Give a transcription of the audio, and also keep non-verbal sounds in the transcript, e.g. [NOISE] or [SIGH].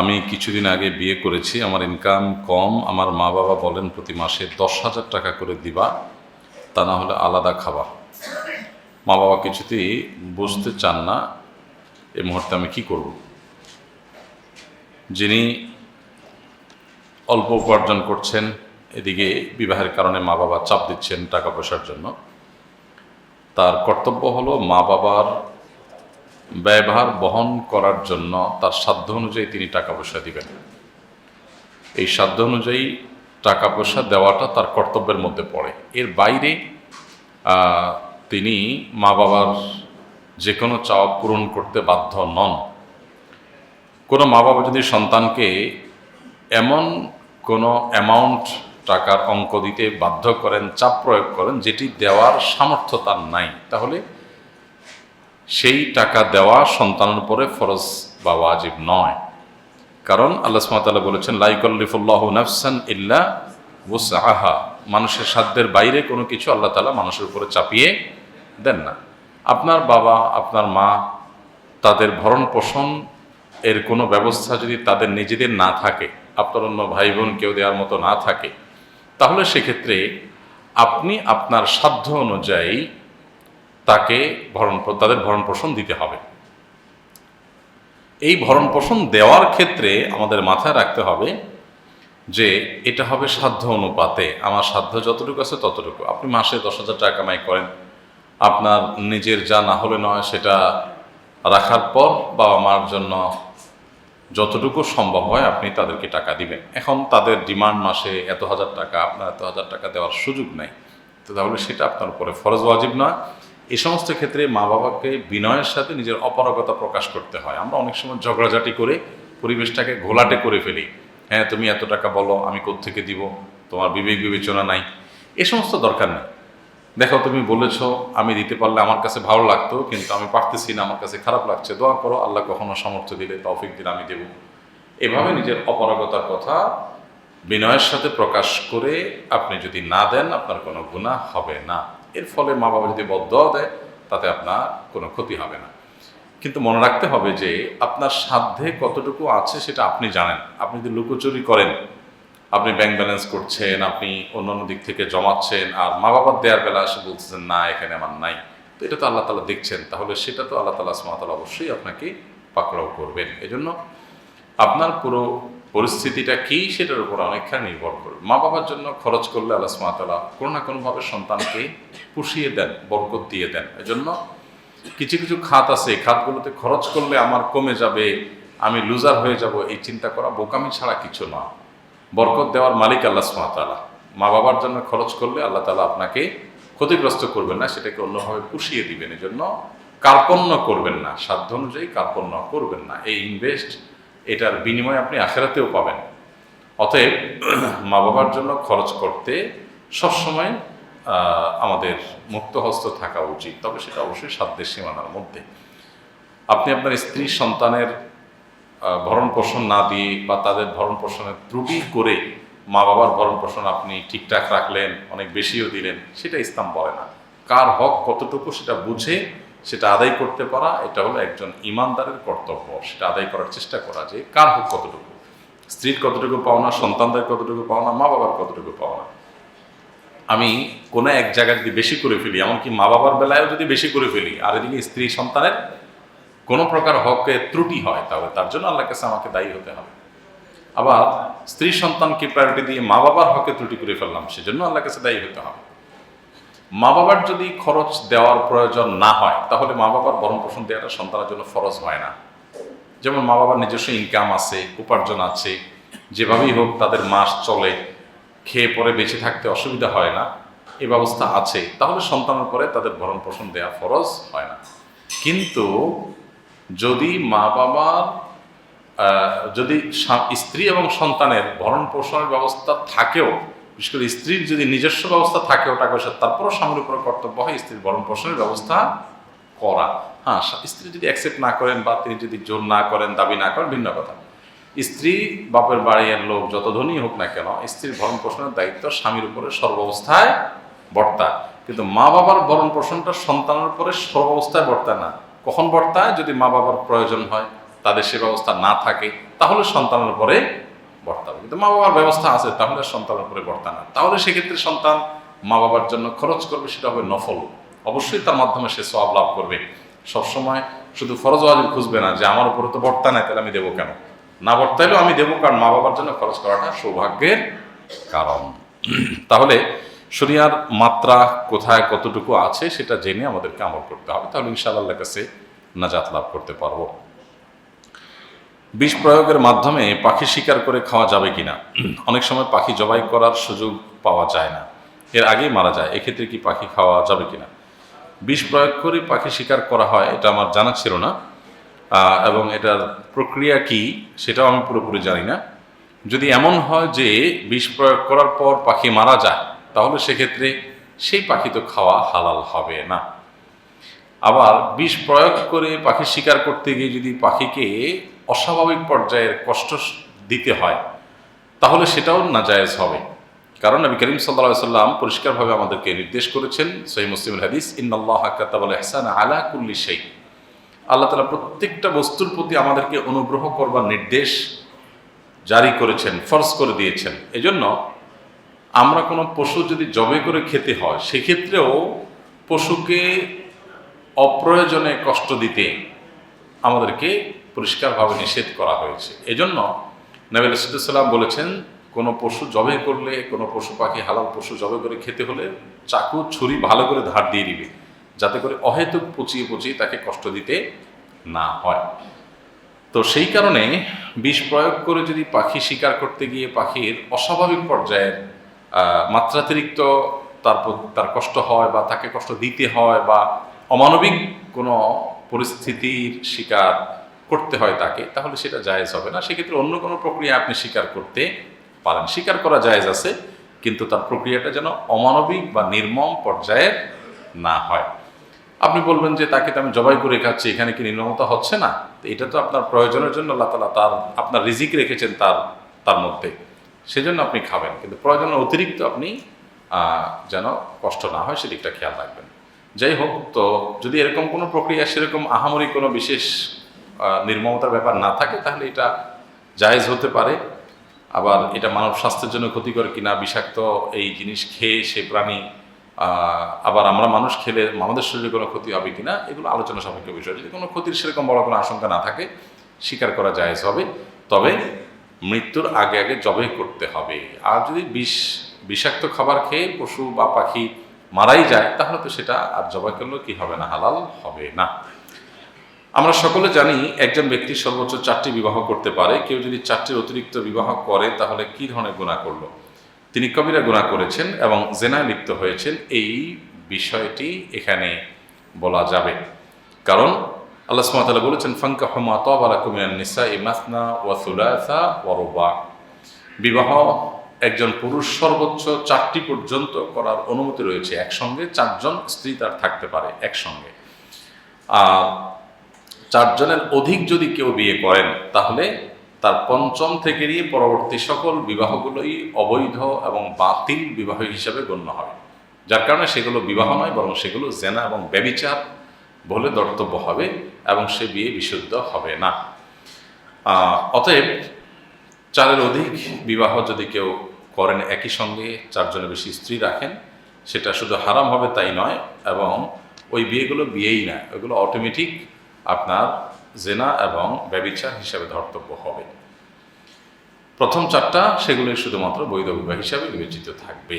আমি কিছুদিন আগে বিয়ে করেছি, আমার ইনকাম কম, আমার মা বাবা বলেন প্রতি মাসে দশ হাজার টাকা করে দিবা, তা না হলে আলাদা খাবা। মা বাবা কিছুতেই বুঝতে চান না এই মুহূর্তে আমি কি করব। যিনি অল্প উপার্জন করছেন, এদিকে বিবাহের কারণে মা বাবা চাপ দিচ্ছেন টাকা পয়সার জন্য। তার কর্তব্য হলো মা বাবার ব্যয়ভার বহন করার জন্য তার সাধ্য অনুযায়ী তিনি টাকা পয়সা দিবেন। এই সাধ্য অনুযায়ী টাকা পয়সা দেওয়াটা তার কর্তব্যের মধ্যে পড়ে। এর বাইরে তিনি মা বাবার যে কোনো চাওয়া পূরণ করতে বাধ্য নন। কোনো মা বাবা যদি সন্তানকে এমন কোনো অ্যামাউন্ট টাকার অঙ্ক দিতে বাধ্য করেন, চাপ প্রয়োগ করেন, যেটি দেওয়ার সামর্থ্য তার নাই, তাহলে সেই টাকা দেওয়া সন্তানের উপরে ফরজ বা ওয়াজিব নয়। কারণ আল্লাহ সুমাতাল্লাহ বলেছেন লাইকল্লিফুল্লাহ নাফসান ইল্লা আহা মানুষের সাধ্যের বাইরে কোনো কিছু আল্লাহ তালা মানুষের উপরে চাপিয়ে দেন না। আপনার বাবা, আপনার মা, তাদের ভরণ পোষণ এর কোনো ব্যবস্থা যদি তাদের নিজেদের না থাকে, আপনার অন্য ভাই বোন কেউ দেওয়ার মতো না থাকে, তাহলে সেক্ষেত্রে আপনি আপনার সাধ্য অনুযায়ী তাকে ভরণ তাদের ভরণ পোষণ দিতে হবে। এই ভরণ পোষণ দেওয়ার ক্ষেত্রে আমাদের মাথায় রাখতে হবে যে এটা হবে সাধ্য অনুপাতে। আমার সাধ্য যতটুকু আছে ততটুকু। আপনি মাসে দশ হাজার টাকা কামাই করেন। আপনার নিজের যা না হলে নয় সেটা রাখার পর বাবা মার জন্য যতটুকু সম্ভব হয় আপনি তাদেরকে টাকা দিবেন। এখন তাদের ডিমান্ড মাসে এত হাজার টাকা, আপনার এত হাজার টাকা দেওয়ার সুযোগ নাই। তো তাহলে সেটা আপনার উপরে ফরজ ওয়াজিব না এই সমস্ত ক্ষেত্রে মা বাবাকে বিনয়ের সাথে নিজের অপারগতা প্রকাশ করতে হয়। আমরা অনেক সময় ঝগড়াঝাটি করে পরিবেশটাকে ঘোলাটে করে ফেলি। হ্যাঁ তুমি এত টাকা বলো, আমি কোত্থেকে দিব? তোমার বিবেক বিবেচনা নাই। এ সমস্ত দরকার নেই। দেখো, তুমি বলেছ, আমি দিতে পারলে আমার কাছে ভালো লাগতো, কিন্তু আমি পারতেছি না, আমার কাছে খারাপ লাগছে। দোয়া করো, আল্লাহ কখনো সামর্থ্য দিলে, তৌফিক দিলে আমি দেব। এভাবে নিজের অপারগতার কথা বিনয়ের সাথে প্রকাশ করে আপনি যদি না দেন, আপনার কোনো গুণা হবে না। এর ফলে মা বাবা যদি বদয়া দেয় তাতে আপনার কোনো ক্ষতি হবে না। কিন্তু মনে রাখতে হবে যে, আপনার সাধ্যে কতটুকু আছে সেটা আপনি জানেন। আপনি যদি লুকোচুরি করেন, আপনি ব্যাংক ব্যালেন্স করছেন, আপনি অন্যান্য দিক থেকে জমাচ্ছেন, আর মা বাবার দেওয়ার বেলা এসে বলতেছেন, না, এখানে আমার নাই। তো এটা তো আল্লাহ তালা দেখছেন। তাহলে সেটা তো আল্লাহ তালা সুমাতালা অবশ্যই আপনাকে পাকড়াও করবেন। এজন্য আপনার পুরো পরিস্থিতিটা কী সেটার উপর অনেকখানি নির্ভর করবে মা বাবার জন্য খরচ করলে আল্লাহ সুমাতালা কোনো না কোনোভাবে সন্তানকে পুষিয়ে দেন, বরকত দিয়ে দেন। এজন্য কিছু কিছু খাত আছে খাতগুলোতে খরচ করলে আমার কমে যাবে, আমি লুজার হয়ে যাব, এই চিন্তা করা বোকামি ছাড়া কিছু না। বরকত দেওয়ার মালিক আল্লাহ সুমাতালা মা বাবার জন্য খরচ করলে আল্লাহ তালা আপনাকে ক্ষতিগ্রস্ত করবেন না, সেটাকে অন্যভাবে পুষিয়ে দিবেন। এজন্য কার্পণ্য করবেন না, সাধ্য অনুযায়ী কার্পণ্য করবেন না। এই ইনভেস্ট এটার বিনিময়ে আপনি আখেরাতেও পাবেন। অতএব মা বাবার জন্য খরচ করতে সবসময় আমাদের মুক্ত হস্ত থাকা উচিত। তবে সেটা অবশ্যই সাধ্যের সীমানার মধ্যে। আপনি আপনার স্ত্রী সন্তানের ভরণ পোষণ না দিয়ে বা তাদের ভরণ পোষণের ত্রুটি করে মা বাবার ভরণ পোষণ আপনি ঠিকঠাক রাখলেন, অনেক বেশিও দিলেন, সেটা ইসলাম বলে না। কার হক কতটুকু সেটা বুঝে সেটা আদায় করতে পারা, এটা হলো একজন ইমানদারের কর্তব্য। সেটা আদায় করার চেষ্টা করা যে কার হোক কতটুকু। স্ত্রীর কতটুকু পাওনা, সন্তানদের কতটুকু পাওনা মা বাবার কতটুকু পাওনা। আমি কোনো এক জায়গায় যদি বেশি করে ফেলি, এমনকি মা বাবার বেলায়ও যদি বেশি করে ফেলি, আর এদিকে স্ত্রী সন্তানের কোনো প্রকার হকে ত্রুটি হয়, তাহলে তার জন্য আল্লাহ কাছে আমাকে দায়ী হতে হবে। আবার স্ত্রী সন্তানকে প্রায়োরিটি দিয়ে মা বাবার হকে ত্রুটি করে ফেললাম, সেজন্য আল্লাহ কাছে দায়ী হতে হবে। মা বাবার যদি খরচ দেওয়ার প্রয়োজন না হয়, তাহলে মা বাবার ভরণ পোষণ দেওয়াটা সন্তানের জন্য ফরজ হয় না। যেমন মা বাবার নিজস্ব ইনকাম আছে, উপার্জন আছে, যেভাবেই হোক তাদের মাস চলে, খেয়ে পরে বেঁচে থাকতে অসুবিধা হয় না, এ ব্যবস্থা আছে, তাহলে সন্তানের পরে তাদের ভরণ পোষণ দেওয়া ফরজ হয় না। কিন্তু যদি মা বাবার যদি স্ত্রী এবং সন্তানের ভরণ পোষণের ব্যবস্থা থাকেও বিশেষ করে স্ত্রীর যদি নিজস্ব ব্যবস্থা থাকেও টাকা পয়সা তারপরও স্বামীর উপরে কর্তব্য হয়, স্ত্রীর ভরণ পোষণের ব্যবস্থা করা। হ্যাঁ স্ত্রী যদি অ্যাকসেপ্ট না করেন বা তিনি যদি জোর না করেন, দাবি না করেন, ভিন্ন কথা। স্ত্রী, বাপের বাড়ির লোক যত ধনী হোক না কেন, স্ত্রীর ভরণ পোষণের দায়িত্ব স্বামীর উপরে সর্বাবস্থায় বর্তা। কিন্তু মা বাবার ভরণ পোষণটা সন্তানের উপরে সর্বাবস্থায় বর্তায় না। কখন বর্তায়? যদি মা বাবার প্রয়োজন হয়, তাদের সে ব্যবস্থা না থাকে, তাহলে সন্তানের উপরে বর্তাবে। কিন্তু মা বাবার ব্যবস্থা আছে, তাহলে সন্তানের উপরে বর্তা না। তাহলে সেক্ষেত্রে সন্তান মা বাবার জন্য খরচ করবে, সেটা হবে নফল। অবশ্যই তার মাধ্যমে সে সব লাভ করবে। সবসময় শুধু ফরজ ওয়াজিব খুঁজবে না যে, আমার উপরে তো বর্তা নাই, তাহলে আমি দেবো কেন? না বর্তাইলেও আমি দেবো, কারণ মা বাবার জন্য খরচ করাটা সৌভাগ্যের কারণ। [CLEARS THROAT] তাহলে শরিয়ার মাত্রা কোথায়, কতটুকু আছে, সেটা জেনে আমাদেরকে আমল করতে হবে। তাহলে ইনশাআল্লাহ কাছে নাজাত লাভ করতে পারব। বিষ প্রয়োগের মাধ্যমে পাখি শিকার করে খাওয়া যাবে কিনা? অনেক সময় পাখি জবাই করার সুযোগ পাওয়া যায় না। এর আগেই মারা যায়, এক্ষেত্রে কি পাখি খাওয়া যাবে কিনা? বিষ প্রয়োগ করে পাখি শিকার করা হয়, এটা আমার জানা ছিল না। এবং এটার প্রক্রিয়া কি সেটাও আমি পুরোপুরি জানি না। যদি এমন হয় যে বিষ প্রয়োগ করার পর পাখি মারা যায়, তাহলে সেক্ষেত্রে সেই পাখি তো খাওয়া হালাল হবে না। আবার বিষ প্রয়োগ করে পাখি শিকার করতে গিয়ে যদি পাখিকে অস্বাভাবিক পর্যায়ের কষ্ট দিতে হয়, তাহলে সেটাও নাজায়েজ হবে। কারণ নবী করিম সাল্লাহ সাল্লাম পরিষ্কারভাবে আমাদেরকে নির্দেশ করেছেন সহি মুসলিম হাদিস ইন্নআল্লাহ কাতাবাল এহসান আলা কুল্লি সেই আল্লাহ তালা প্রত্যেকটা বস্তুর প্রতি আমাদেরকে অনুগ্রহ করবার নির্দেশ জারি করেছেন, ফরজ করে দিয়েছেন। এজন্য আমরা কোনো পশু যদি জবে করে খেতে হয়, সেক্ষেত্রেও পশুকে অপ্রয়োজনে কষ্ট দিতে আমাদেরকে পরিষ্কারভাবে নিষেধ করা হয়েছে। এজন্য নবী রসুদুল্লাম বলেছেন, কোনো পশু জবে করলে, কোনো পশু পাখি, হালাল পশু জবে করে খেতে হলে চাকু, ছুরি ভালো করে ধার দিয়ে দিবে, যাতে করে অহেতুক পচিয়ে পচিয়ে তাকে কষ্ট দিতে না হয়। তো সেই কারণে বিষ প্রয়োগ করে যদি পাখি শিকার করতে গিয়ে পাখির অস্বাভাবিক পর্যায়ের মাত্রাতিরিক্ত তার তার কষ্ট হয় বা তাকে কষ্ট দিতে হয় বা অমানবিক কোনো পরিস্থিতির শিকার করতে হয় তাকে, তাহলে সেটা জায়েজ হবে না। সেক্ষেত্রে অন্য কোনো প্রক্রিয়া আপনি স্বীকার করতে পারেন। স্বীকার করা জায়েজ আছে, কিন্তু তার প্রক্রিয়াটা যেন অমানবিক বা নির্মম পর্যায়ের না হয়। আপনি বলবেন যে, তাকে তো আমি জবাই করে খাচ্ছি, এখানে কি নির্মমতা হচ্ছে না? এটা তো আপনার প্রয়োজনের জন্য আল্লাহ তালা তার, আপনার রিজিক রেখেছেন তার তার মধ্যে। সেজন্য আপনি খাবেন, কিন্তু প্রয়োজনের অতিরিক্ত আপনি যেন কষ্ট না হয়, সেদিকটা খেয়াল রাখবেন। যাই হোক তো যদি এরকম কোনো প্রক্রিয়া, সেরকম আহামরি কোনো বিশেষ নির্মমতার ব্যাপার না থাকে, তাহলে এটা জায়েজ হতে পারে। আবার এটা মানব স্বাস্থ্যের জন্য ক্ষতিকর কিনা, বিষাক্ত এই জিনিস খেয়ে সে প্রাণী আবার আমরা মানুষ খেলে আমাদের শরীরে কোনো ক্ষতি হবে কিনা, এগুলো আলোচনা সাপেক্ষ বিষয়। যদি কোনো ক্ষতির সেরকম বড় কোনো আশঙ্কা না থাকে, স্বীকার করা জায়েজ হবে। তবে মৃত্যুর আগে আগে জবে করতে হবে। আর যদি বিষ, বিষাক্ত খাবার খেয়ে পশু বা পাখি মারাই যায়, তাহলে তো সেটা আর জবাই করলেও কি হবে না? হালাল হবে না। আমরা সকলে জানি একজন ব্যক্তি সর্বোচ্চ চারটি বিবাহ করতে পারে। কেউ যদি চারটির অতিরিক্ত বিবাহ করে, তাহলে কি ধরনের গুণা করল? তিনি কবিরা গুণা করেছেন এবং জেনায় লিপ্ত হয়েছেন। এই বিষয়টি এখানে বলা যাবে। কারণ আল্লাহ সুবহানাহু বলেছেন ফাঙ্কা হমা তবালা কুমিনান নিসা ইমাসনা ওয়া সুলাসা ওয়া বিবাহ একজন পুরুষ সর্বোচ্চ চারটি পর্যন্ত করার অনুমতি রয়েছে একসঙ্গে, চারজন স্ত্রী তার থাকতে পারে একসঙ্গে। আর চারজনের অধিক যদি কেউ বিয়ে করেন, তাহলে তার পঞ্চম থেকে নিয়ে পরবর্তী সকল বিবাহগুলোই অবৈধ এবং বাতিল বিবাহ হিসাবে গণ্য হবে যার কারণে সেগুলো বিবাহ নয়, বরং সেগুলো জেনা এবং ব্যবিচার বলে দর্তব্য হবে এবং সে বিয়ে বিশুদ্ধ হবে না। অতএব চারের অধিক বিবাহ যদি কেউ করেন একই সঙ্গে চারজনের বেশি স্ত্রী রাখেন, সেটা শুধু হারাম হবে তাই নয়, এবং ওই বিয়েগুলো বিয়েই না ওইগুলো অটোমেটিক আপনার জেনা এবং ব্যবিচার হিসাবে ধর্তব্য হবে। প্রথম চারটা সেগুলো শুধুমাত্র বৈধ বিবাহ হিসাবে বিবেচিত থাকবে।